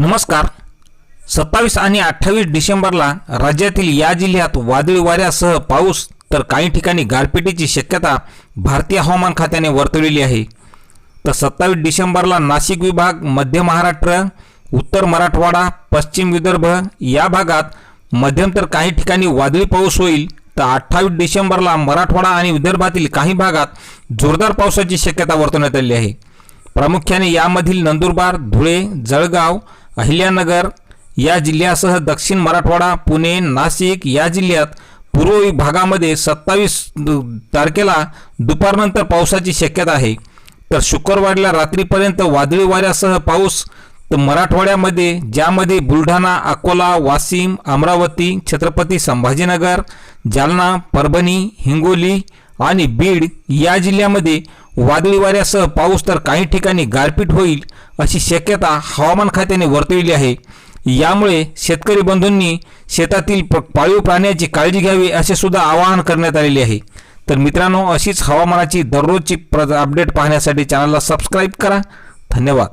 नमस्कार. सत्तावीस आणि अठ्ठावीस डिसेंबरला राज्यातील या जिल्ह्यात वादळी वाऱ्यासह पाऊस तर काही ठिकाणी गारपिटीची शक्यता भारतीय हवामान खात्याने वर्तवलेली आहे. तर सत्तावीस डिसेंबरला नाशिक विभाग मध्य महाराष्ट्र उत्तर मराठवाडा पश्चिम विदर्भ या भागात मध्यम तर काही ठिकाणी वादळी पाऊस होईल. तर अठ्ठावीस डिसेंबरला मराठवाडा आणि विदर्भातील काही भागात जोरदार पावसाची शक्यता वर्तवण्यात आली आहे. प्रामुख्याने यामधील नंदुरबार धुळे जळगाव अहिल्यानगर या जिल्ह्यासह दक्षिण मराठवाडा पुणे नाशिक या जिल्ह्यात पूर्व भागामध्ये सत्तावीस तारखेला दुपारनंतर पावसाची शक्यता आहे. तर शुक्रवारला रात्रीपर्यंत वादळी वाऱ्यासह पाऊस तर मराठवाड्यामध्ये ज्यामध्ये बुलढाणा अकोला वाशिम अमरावती छत्रपती संभाजीनगर जालना परभणी हिंगोली आणि बीड या जिल्ह्यामध्ये वादळी वाऱ्यासह पाऊस तर काही ठिकाणी गारपीट होईल अशी शक्यता हवामान खात्याने वर्तविली आहे. यामुळे शेतकरी बंधूंनी शेतातील प- पाळीव प्राण्याची काळजी घ्यावी असे सुद्धा आवाहन करण्यात आलेले आहे. तर मित्रांनो अशीच हवामानाची दररोजची प्र अपडेट पाहण्यासाठी चॅनलला सबस्क्राईब करा. धन्यवाद.